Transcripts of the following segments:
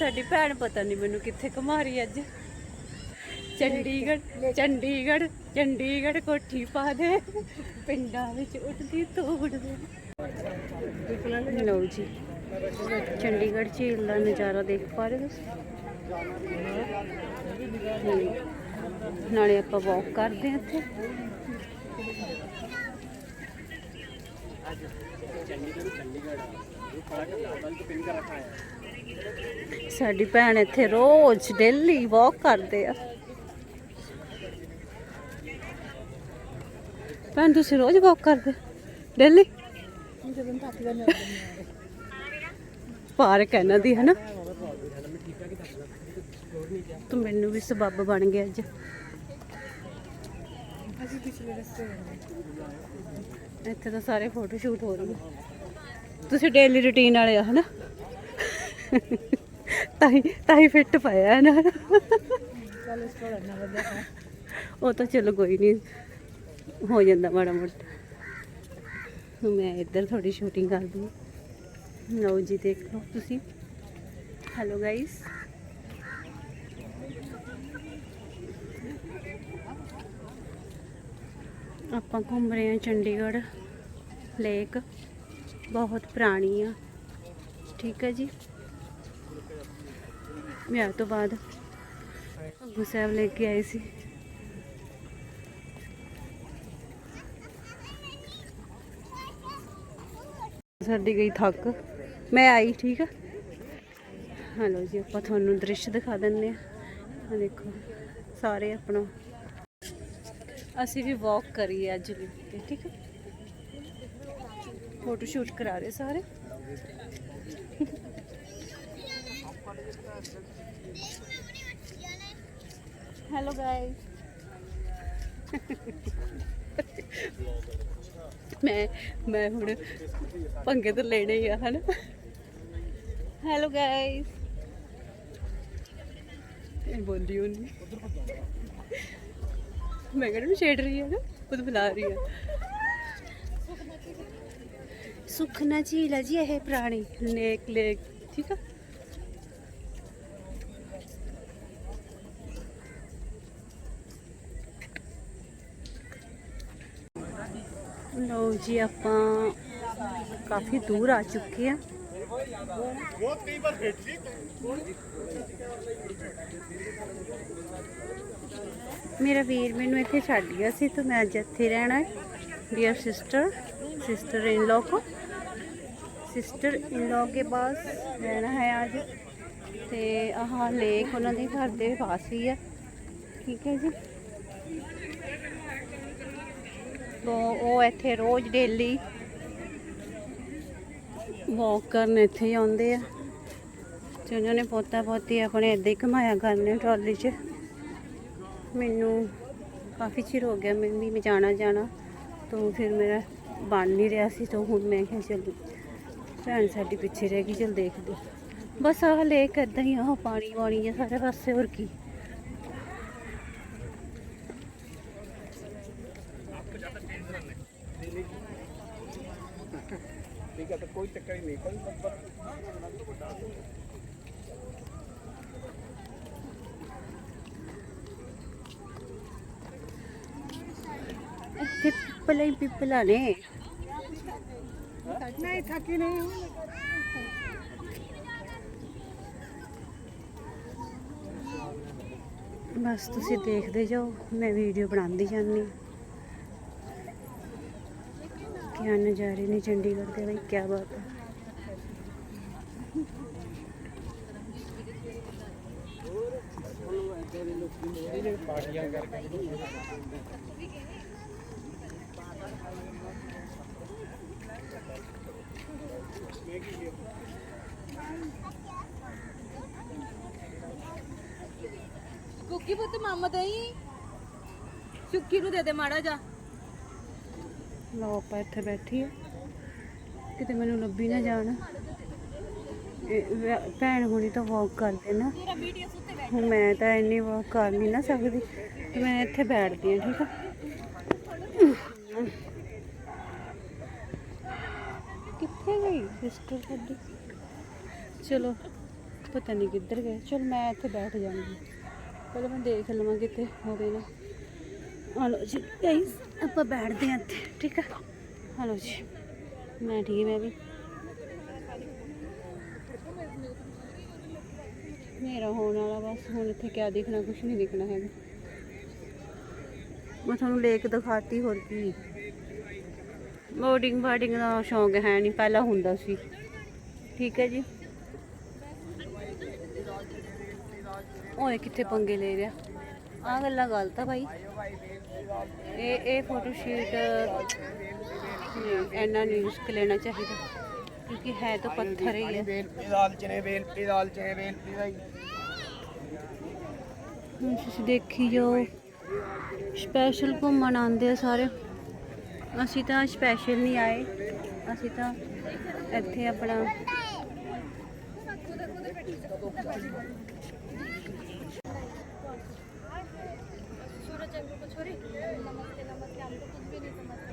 ਸਾਡੀ ਭੈਣ ਪਤਾ ਨਹੀਂ ਮੈਨੂੰ ਕਿੱਥੇ ਘੁਮਾ ਰਹੀ ਅੱਜ। ਚੰਡੀਗੜ੍ਹ ਚੰਡੀਗੜ੍ਹ ਚੰਡੀਗੜ੍ਹ ਕੋਠੀ ਪਾ ਦੇ। ਪਿੰਡਾਂ ਵਿੱਚ ਉੱਠਦੀ ਤੋੜ ਦੇ। ਲਓ ਜੀ ਚੰਡੀਗੜ੍ਹ ਝੀਲ ਦਾ ਨਜ਼ਾਰਾ ਦੇਖ ਪਾ ਰਹੇ ਤੁਸੀਂ? ਨਾਲੇ ਆਪਾਂ ਵਾਕ ਕਰਦੇ ਹਾਂ ਇੱਥੇ। ਸਾਡੀ ਭੈਣ ਇੱਥੇ ਰੋਜ਼ ਡੇਲੀ ਵਾਕ ਕਰਦੇ ਆ। ਭੈਣ, ਤੁਸੀਂ ਰੋਜ਼ ਵਾਕ ਕਰਦੇ? ਡੇਲੀ ਪਾਰਕ ਹੈ ਇਹਨਾਂ ਦੀ, ਹਨਾ? ਤੂੰ ਮੈਨੂੰ ਵੀ ਸਬੱਬ ਬਣ ਗਿਆ ਅੱਜ। ਇੱਥੇ ਤਾਂ ਸਾਰੇ ਫੋਟੋ ਸ਼ੂਟ ਹੋ ਰਹੇ ਆ ਤੁਸੀਂ ਡੇਲੀ ਰੁਟੀਨ ਵਾਲੇ ਆ, ਹਨਾ? ਤਾਈ ਤਾਈ ਫਿੱਟ ਪਾਇਆ ਹੈ ਨਾ। ਉਹ ਤਾਂ ਚਲੋ ਕੋਈ ਨਹੀਂ ਹੋ ਜਾਂਦਾ ਮਾੜਾ ਮੋਟਾ। ਮੈਂ ਇੱਧਰ ਥੋੜੀ ਸ਼ੂਟਿੰਗ ਕਰ ਦੂੰ। ਲਓ ਜੀ, ਦੇਖ ਲਓ ਤੁਸੀਂ। ਹੈਲੋ ਗਾਇਸ ਆਪਾਂ ਘੁੰਮ ਰਹੇ ਹਾਂ ਚੰਡੀਗੜ੍ਹ ਲੇਕ ਬਹੁਤ ਪੁਰਾਣੀ ਆ। ਠੀਕ ਹੈ ਜੀ। ਵਿਆਹ ਤੋਂ ਬਾਅਦ ਅੱਗੂ ਸਾਹਿਬ ਲੈ ਕੇ ਆਏ ਸੀ। ਸਾਡੀ ਗਈ ਥੱਕ। ਮੈਂ ਆਈ, ਠੀਕ ਆ? ਹਲੋ ਜੀ, ਆਪਾਂ ਤੁਹਾਨੂੰ ਦ੍ਰਿਸ਼ ਦਿਖਾ ਦਿੰਦੇ ਆ। ਆ ਦੇਖੋ, ਸਾਰੇ ਆਪਣਾ। ਅਸੀਂ ਵੀ ਵਾਕ ਕਰੀਏ ਅੱਜ ਵੀ, ਠੀਕ ਹੈ ਫੋਟੋ ਸ਼ੂਟ ਕਰਾ ਰਹੇ ਸਾਰੇ। ਹੈਲੋ ਗਾਇਸ ਮੈਂ ਮੈਂ ਹੁਣ ਪੰਗੇ ਤਾਂ ਲੈਣੇ ਹੀ ਆ ਹਨਾ? ਹੈਲੋ ਗਾਇਸ ਇਹ ਬੋਲੀ ਉਹਨੇ ਮੈਂ ਕਹਿੰਦਾ ਛੇੜ ਰਹੀ ਹੈ ਨਾ ਖੁਦ ਬੁਲਾ ਰਹੀ ਹੈ ਸੁਖਨਾ ਝੀਲ ਹੈ ਜੀ ਇਹ ਪੁਰਾਣੀ। ਲੇਕ ਲੇਕ ਠੀਕ ਆ? ਲੋ ਜੀ, ਆਪਾਂ ਕਾਫੀ ਦੂਰ ਆ ਚੁੱਕੇ ਆ। ਬਹੁਤ ਕਈ ਵਾਰ ਭੇਜ ਲਈ ਮੇਰਾ ਵੀਰ ਮੈਨੂੰ ਇੱਥੇ ਛੱਡ ਗਿਆ ਸੀ ਤੇ ਮੈਂ ਅੱਜ ਇੱਥੇ ਰਹਿਣਾ ਹੈ। Dear sister sister in law को ਸਿਸਟਰ ਇਨ ਲੋ ਕੇ ਪਾਸ ਰਹਿਣਾ ਹੈ ਅੱਜ। ਤੇ ਆਹ ਲੇਕ ਉਹਨਾਂ ਦੇ ਘਰ ਦੇ ਪਾਸ ਹੀ ਹੈ ਠੀਕ ਹੈ ਜੀ। ਤੋ ਉਹ ਇੱਥੇ ਰੋਜ਼ ਡੇਲੀ ਵਾਕ ਕਰਨ ਇੱਥੇ ਹੀ ਆਉਂਦੇ ਆ। ਤੇ ਉਹਨਾਂ ਨੇ ਪੋਤਾ ਪੋਤੀ ਆਪਣੇ ਇੱਦਾਂ ਹੀ ਘਮਾਇਆ ਕਰਨੇ ਟਰਾਲੀ 'ਚ। ਮੈਨੂੰ ਕਾਫੀ ਚਿਰ ਹੋ ਗਿਆ ਮੈਂ ਵੀ ਜਾਣਾ ਜਾਣਾ ਤਾਂ ਫਿਰ ਮੇਰਾ ਬਣ ਨਹੀਂ ਰਿਹਾ ਸੀ ਤਾਂ ਹੁਣ ਮੈਂ ਕਿਹਾ ਚੱਲ ਭੈਣ ਸਾਡੀ ਪਿੱਛੇ ਰਹਿ ਗਈ, ਚੱਲ ਦੇਖਦੇ। ਬਸ ਆਹ ਲੇਕ ਇਦਾਂ ਹੀ ਆਹ ਪਾਣੀ ਵਾਣੀ ਆ, ਸਾਰੇ ਪਾਸੇ ਹੋਰ ਕੀ। ठीक है तो कोई चक्कर ही नहीं कोई बस बस ਇੱਥੇ ਪਿੱਪਲਾਂ ਹੀ ਪਿੱਪਲਾਂ ਨੇ नहीं थकी नहीं हूँ ਬਸ ਤੁਸੀਂ ਦੇਖਦੇ ਜਾਓ ਮੈਂ ਵੀਡੀਓ ਬਣਾਉਂਦੀ ਜਾਂਦੀ ਕੀ ਨਜ਼ਾਰੇ ਨੇ ਚੰਡੀਗੜ੍ਹ ਦੇ ਬਈ ਕੀ ਬਾਤ ਹੈ पार्टियां करके ਕੁੱਕੀ ਪੁੱਤ ਮਾਮਾ ਦਈ ਸੁੱਕੀ ਨੂੰ ਦੇ ਦੇ ਮਾੜਾ ਜਾ ਲਓ ਆਪਾਂ ਇੱਥੇ ਬੈਠੀ ਆ ਕਿਤੇ ਮੈਨੂੰ ਲੱਭੀ ਨਾ ਜਾਣ। ਭੈਣ ਹੁਣੀ ਤਾਂ ਵਾਕ ਕਰਦੇ ਨਾ। ਹੁਣ ਮੈਂ ਤਾਂ ਇੰਨੀ ਵਾਕ ਕਰ ਨਹੀਂ ਨਾ ਸਕਦੀ। ਤੇ ਮੈਂ ਇੱਥੇ ਬੈਠਦੀ ਆ ਠੀਕ ਆ? ਕਿੱਥੇ ਗਈ ਸਿਸਟਰ ਸਾਡੀ ਚਲੋ, ਪਤਾ ਨਹੀਂ ਕਿੱਧਰ ਗਏ। ਚਲ ਮੈਂ ਇੱਥੇ ਬੈਠ ਜਾਵਾਂਗੀ ਪਹਿਲਾਂ ਮੈਂ ਦੇਖ ਲਵਾਂ ਕਿਤੇ ਹੋਵੇ ਨਾ। ਹਲੋ ਜੀ ਗਾਈਸ ਆਪਾਂ ਬੈਠਦੇ ਹਾਂ ਇੱਥੇ, ਠੀਕ ਆ? ਹਲੋ ਜੀ, ਮੈਂ ਠੀਕ, ਮੈਂ ਵੀ। ਮੇਰਾ ਹੋਣ ਵਾਲਾ ਬਸ, ਹੁਣ ਇੱਥੇ ਕਿਆ ਦੇਖਣਾ ਕੁਝ ਨਹੀਂ ਦੇਖਣਾ ਹੈਗਾ। ਮੈਂ ਤੁਹਾਨੂੰ ਲੇਕ ਦਿਖਾਤੀ, ਹੋਰ ਕੀ। ਬੋਰਡਿੰਗ ਬਾਰਡਿੰਗ ਦਾ ਸ਼ੌਂਕ ਹੈ ਨਹੀਂ, ਪਹਿਲਾਂ ਹੁੰਦਾ ਸੀ। ਠੀਕ ਹੈ ਜੀ। ਓਏ, ਕਿੱਥੇ ਪੰਗੇ ਲੈ ਰਿਹਾ। ਆ ਗੱਲਾਂ ਗਲਤ ਆ ਭਾਈ। ਇਹ ਇਹ ਫੋਟੋ ਸ਼ੂਟ ਇੰਨਾ ਨਹੀਂ ਰਿਸਕ ਲੈਣਾ ਚਾਹੀਦਾ। ਕਿਉਂਕਿ ਹੈ ਤਾਂ ਪੱਥਰ ਹੀ ਹੈ ਬੇਲ ਪਿਦਾਲ ਚਨੇ ਬੇਲ ਪਿਦਾਲ ਚਨੇ ਬੇਲ ਪਿਦਾਈ ਹੁਣ ਤੁਸੀਂ ਦੇਖੀ ਜਾਓ। ਸਪੈਸ਼ਲ ਘੁੰਮਣ ਆਉਂਦੇ ਆ ਸਾਰੇ। ਅਸੀਂ ਤਾਂ ਸਪੈਸ਼ਲ ਨਹੀਂ ਆਏ। ਅਸੀਂ ਤਾਂ ਇੱਥੇ ਆਪਣਾ सूरज अंगों को छोड़ी नमस्ते नमस्ते हमको कुछ भी नहीं समझते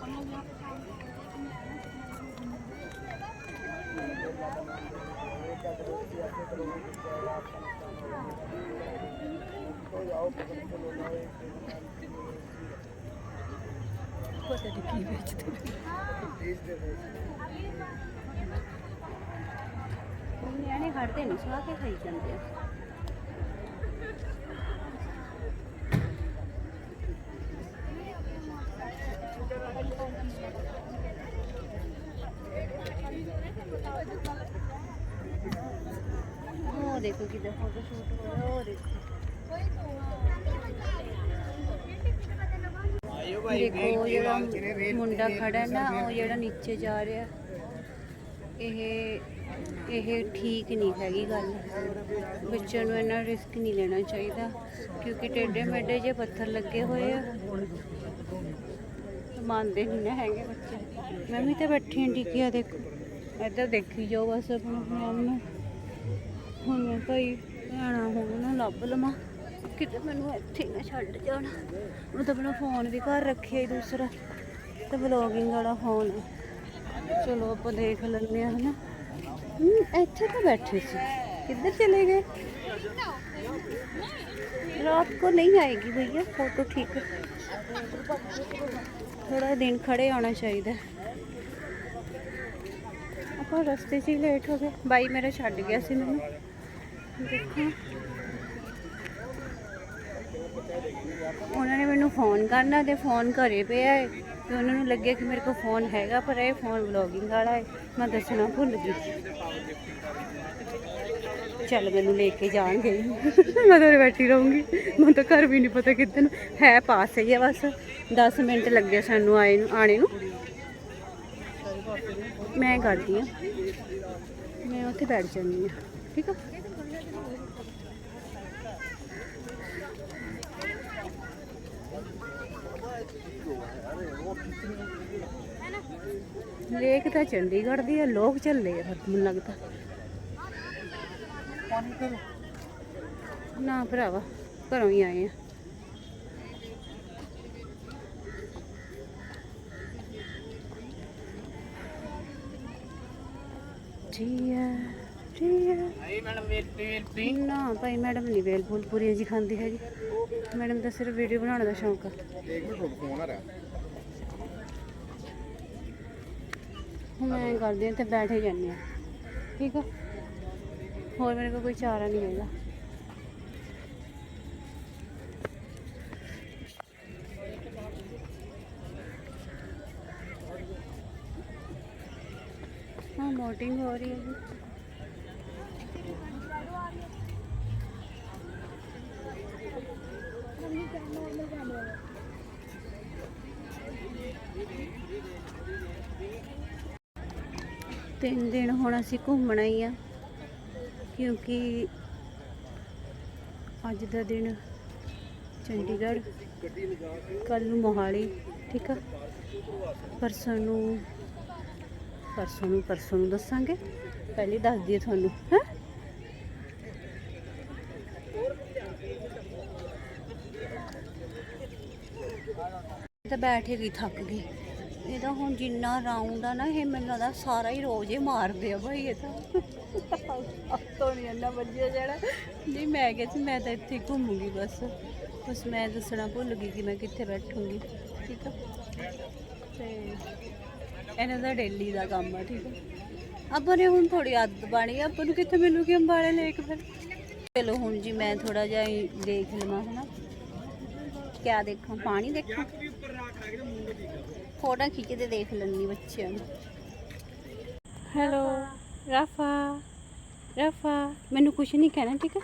हम लोग यहाँ ਕੇ ਖਾਈ ਜਾਂਦੇ ਆ ਉਹ ਦੇਖੋ ਕਿਦਾਂ ਫੋਟੋ ਸ਼ੂਟ ਹੋ ਰਿਹਾ ਉਹ ਦੇਖੋ ਆਇਓ ਦੇਖੋ ਉਹ ਜਿਹੜਾ ਮੁੰਡਾ ਖੜਾ ਹੈ ਨਾ ਉਹ ਜਿਹੜਾ ਨੀਚੇ ਜਾ ਰਿਹਾ ਇਹ ਇਹ ਠੀਕ ਨਹੀਂ ਹੈਗੀ ਗੱਲ। ਬੱਚਿਆਂ ਨੂੰ ਇੰਨਾ ਰਿਸਕ ਨਹੀਂ ਲੈਣਾ ਚਾਹੀਦਾ, ਕਿਉਂਕਿ ਟੇਡੇ ਮੇਡੇ ਜੇ ਪੱਥਰ ਲੱਗੇ ਹੋਏ ਆ, ਮੰਨਦੇ ਨਹੀਂ ਨਾ ਹੈਗੇ ਬੱਚੇ। ਮੈਂ ਵੀ ਤੇ ਬੈਠੀ ਹਾਂ ਟਿਕਿਆ ਦੇਖੋ। ਇੱਧਰ ਦੇਖੀ ਜਾਓ ਬਸ ਆਪਣੇ ਆਪਣੇ ਆਪ ਨੂੰ। ਹੁਣ ਮੈਂ ਭਾਈ ਭੈਣਾ ਹੁਣ ਲੱਭ ਲਵਾਂ। ਕਿਤੇ ਮੈਨੂੰ ਇੱਥੇ ਨਾ ਛੱਡ ਜਾਣਾ। ਮੈਂ ਤਾਂ ਆਪਣਾ ਫੋਨ ਵੀ ਘਰ ਰੱਖਿਆ ਹੀ ਦੂਸਰਾ। ਤੇ ਵਲੋਗਿੰਗ ਵਾਲਾ ਫੋਨ ਚਲੋ ਆਪਾਂ ਦੇਖ ਲੈਂਦੇ ਆ ਹਨਾ। ਇੱਥੇ ਤਾਂ ਬੈਠੇ ਸੀ ਕਿੱਧਰ ਚਲੇ ਗਏ रात को नहीं आएगी भैया फोटो ठीक है थोड़ा दिन खड़े होना चाहिए ਆਪਾਂ ਰਸਤੇ 'ਚ ਹੀ ਲੇਟ ਹੋ ਗਏ ਬਾਈ ਮੇਰਾ ਛੱਡ ਗਿਆ ਸੀ ਮੈਨੂੰ ਦੇਖੋ ਉਹਨਾਂ ਨੇ ਮੈਨੂੰ ਫੋਨ ਕਰਨਾ ਤੇ ਫੋਨ ਘਰੇ ਪਿਆ ਹੈ ਤੇ ਉਹਨਾਂ ਨੂੰ ਲੱਗਿਆ ਕਿ ਮੇਰੇ ਕੋਲ ਫੋਨ ਹੈਗਾ, ਪਰ ਇਹ ਫੋਨ ਵਲੌਗਿੰਗ ਵਾਲਾ ਹੈ। ਮੈਂ ਦੱਸਣਾ ਭੁੱਲ ਗਈ। ਚੱਲ ਮੈਨੂੰ ਲੈ ਕੇ ਜਾਣਗੇ। ਮੈਂ ਤਾਂ ਬੈਠੀ ਰਹੂੰਗੀ। ਮੈਨੂੰ ਤਾਂ ਘਰ ਵੀ ਨਹੀਂ ਪਤਾ ਕਿੱਦਣ ਹੈ ਪਾਸ ਹੀ ਹੈ ਬਸ। 10 ਮਿੰਟ ਲੱਗੇ ਸਾਨੂੰ ਆਏ ਨੂੰ ਆਣੇ ਨੂੰ। ਮੈਂ ਕਰਦੀ ਆ ਮੈਂ ਉੱਥੇ ਬੈਠ ਜਾਂਦੀ ਆ ਠੀਕ ਆ? ਲੇਕ ਤਾਂ ਚੰਡੀਗੜ੍ਹ ਦੀ ਆ ਲੋਕ ਚੱਲੇ ਆ ਮੈਨੂੰ ਲੱਗਦਾ। ਨਾ ਭਰਾਵਾ ਘਰੋਂ ਹੀ ਆਏ ਆ। ਜੀਆ ਜੀਆ। ਆਈ ਮੈਡਮ ਪੀ ਨਾ ਭਾਈ ਮੈਡਮ ਨਹੀਂ ਵੇਲ ਫੁੱਲ ਪੂਰੀਆਂ ਜੀ ਖਾਂਦੀ ਹੈਗੀ। ਮੈਡਮ ਦਾ ਸਿਰਫ ਵੀਡੀਓ ਬਣਾਉਣ ਦਾ ਸ਼ੌਂਕ ਆ। ਇੱਕ ਮਿੰਟ ਫੋਨ ਆ ਰਿਹਾ। ਹੁਣ ਮੈਂ ਐਂ ਕਰਦੀ ਹਾਂ ਤੇ ਬੈਠੇ ਜਾਂਦੇ ਆ ਠੀਕ ਆ? ਹੋਰ ਮੇਰੇ ਕੋਲ ਕੋਈ ਚਾਰਾ ਨਹੀਂ ਹੈਗਾ। ਹਾਂ ਮੋਟਿੰਗ ਹੋ ਰਹੀ ਹੈ ਜੀ। ਤਿੰਨ ਦਿਨ ਹੁਣ ਅਸੀਂ ਘੁੰਮਣਾ ਹੀ ਆ, ਕਿਉਂਕਿ ਅੱਜ ਦਾ ਦਿਨ ਚੰਡੀਗੜ੍ਹ ਕੱਲ ਨੂੰ ਮੋਹਾਲੀ, ਠੀਕ ਆ? ਪਰਸੋਂ ਨੂੰ ਪਰਸੋਂ ਨੂੰ ਪਰਸੋਂ ਨੂੰ ਦੱਸਾਂਗੇ, ਪਹਿਲੇ ਦੱਸ ਦਈਏ ਤੁਹਾਨੂੰ, ਹੈ? ਤਾਂ ਬੈਠੇ ਗਈ ਥੱਕ ਗਈ। ਇਹਦਾ ਹੁਣ ਜਿੰਨਾ ਰਾਉਂਡ ਆ ਨਾ, ਇਹ ਮੈਨੂੰ ਲੱਗਦਾ ਸਾਰਾ ਹੀ ਰੋਜ਼ ਹੀ ਮਾਰਦੇ ਆ ਭਾਈ ਇਹ ਤਾਂ। ਤੋਂ ਨਹੀਂ ਇੰਨਾ ਵਧੀਆ ਜਿਹੜਾ ਨਹੀਂ, ਮੈਂ ਕਿਹਾ ਸੀ, ਮੈਂ ਤਾਂ ਇੱਥੇ ਹੀ ਘੁੰਮੂਗੀ ਬਸ। ਬਸ ਮੈਂ ਦੱਸਣਾ ਭੁੱਲ ਗਈ ਕਿ ਮੈਂ ਕਿੱਥੇ ਬੈਠੂੰਗੀ, ਠੀਕ ਆ? ਤੇ ਇਹਨਾਂ ਦਾ ਡੇਲੀ ਦਾ ਕੰਮ ਆ, ਠੀਕ ਆ? ਆਪਾਂ ਨੇ ਹੁਣ ਥੋੜੀ ਆਦਤ ਬਣੀ ਆਪਾਂ ਨੂੰ ਕਿੱਥੇ ਮਿਲੂਗੀ ਅੰਬਾਲੇ ਲੇਕ ਫਿਰ? ਚਲੋ, ਹੁਣ ਜੀ ਮੈਂ ਥੋੜਾ ਜਿਹਾ ਹੀ ਦੇਖ ਲਵਾਂ, ਹਨਾ? ਕਿਆ ਦੇਖਾਂ, ਪਾਣੀ ਦੇਖਾਂ? ਫੋਟੋ ਖਿੱਚਦੇ ਦੇਖ ਲੈਂਦੀ ਬੱਚਿਆਂ ਨੂੰ। Hello Rafa Rafa. ਮੈਨੂੰ ਕੁਝ ਨਹੀਂ ਕਹਿਣਾ ਠੀਕ ਹੈ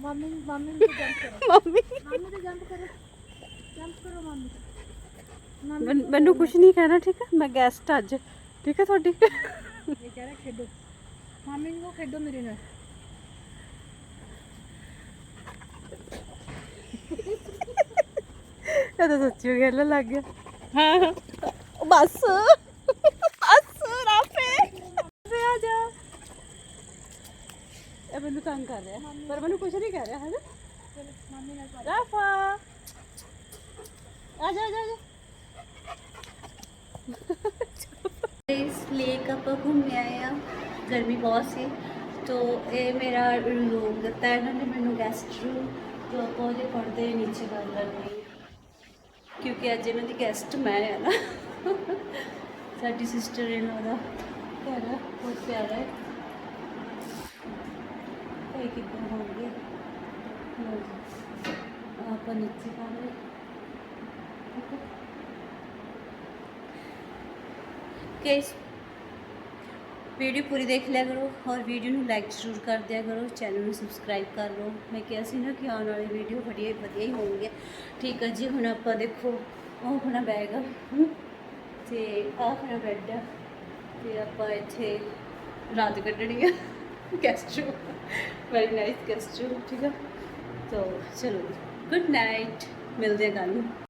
ਮੰਮੀ ਮੰਮੀ ਨੂੰ ਜੰਪ ਕਰੋ। ਮੰਮੀ। ਮੰਮੀ ਤੇ ਜੰਪ ਕਰੋ। ਜੰਪ ਕਰੋ ਮੰਮੀ। ਮੈਨ- ਕੁਝ ਨਹੀਂ ਕਹਿਣਾ ਠੀਕ ਹੈ ਮੈਂ ਗੈਸਟ ਅੱਜ। ਠੀਕ ਹੈ ਤੁਹਾਡੀ? ਇਹ ਕਹਿ ਰਿਹਾ ਖੇਡੋ। ਮੰਮੀ ਨੂੰ ਖੇਡੋ ਮੇਰੇ ਨਾਲ। ਇਹ ਤਾਂ ਸੱਚੀ ਗੱਲ ਲੱਗ ਗਿਆ ਹਾਂ। ਬਸ। ਬਸ ਰਾਫੇ। ਰਾਫੇ ਆ ਜਾ। ਇਹ ਮੈਨੂੰ ਤੰਗ ਕਰ ਰਿਹਾ। ਪਰ ਮੈਨੂੰ ਕੁਝ ਨਹੀਂ ਕਹਿ ਰਿਹਾ ਹੈ ਨਾ ਮੰਮੀ ਨਾਲ ਰਾਫਾ ਆ ਜਾ ਆ ਜਾ। ਇਸ ਲੇਕ ਆਪਾਂ ਘੁੰਮੇ ਆਏ ਆ ਗਰਮੀ ਬਹੁਤ ਸੀ। ਤੋ ਇਹ ਮੇਰਾ ਰੂਮ ਦਿੱਤਾ ਹੈ ਇਹਨਾਂ ਨੇ ਮੈਨੂੰ ਗੈਸਟ ਰੂਮ ਜੋ ਆਪਾਂ ਉਹਦੇ ਪਰਦੇ ਨੀਚੇ ਕਰ ਲੈਂਦੇ ਕਿਉਂਕਿ ਅੱਜ ਇਹਨਾਂ ਦੀ ਗੈਸਟ ਮੈਂ ਆ ਨਾ। ਸਾਡੀ ਸਿਸਟਰ ਇਹਨਾਂ ਦਾ ਘਰ ਆ, ਬਹੁਤ ਪਿਆਰਾ ਹੈ। ਇਹ ਕਿੱਦਾਂ ਹੋਣਗੇ ਆਪਾਂ ਨੀਚੇ ਕਰ ਰਹੇ ਵੀਡੀਓ ਪੂਰੀ ਦੇਖ ਲਿਆ ਕਰੋ ਔਰ ਵੀਡੀਓ ਨੂੰ ਲਾਈਕ ਜ਼ਰੂਰ ਕਰ ਦਿਆ ਕਰੋ ਚੈਨਲ ਨੂੰ ਸਬਸਕ੍ਰਾਈਬ ਕਰ ਲਓ। ਮੈਂ ਕਿਹਾ ਸੀ ਨਾ ਕਿ ਆਉਣ ਵਾਲੀ ਵੀਡੀਓ ਵਧੀਆ ਵਧੀਆ ਹੀ ਹੋਣਗੀਆਂ। ਠੀਕ ਹੈ ਜੀ ਹੁਣ ਆਪਾਂ ਦੇਖੋ ਉਹ ਆਪਣਾ ਬੈਗ ਆ ਹਮ, ਤੇ ਆਹ ਆਪਣਾ ਬੈੱਡ ਆ ਤੇ ਆਪਾਂ ਇੱਥੇ ਰਾਤ ਕੱਢਣੀ ਆ guest room very nice guest room ਠੀਕ ਆ? ਤੋ ਚਲੋ ਗੁੱਡ ਨਾਈਟ ਮਿਲਦੇ ਹਾਂ ਕੱਲ੍ਹ ਨੂੰ।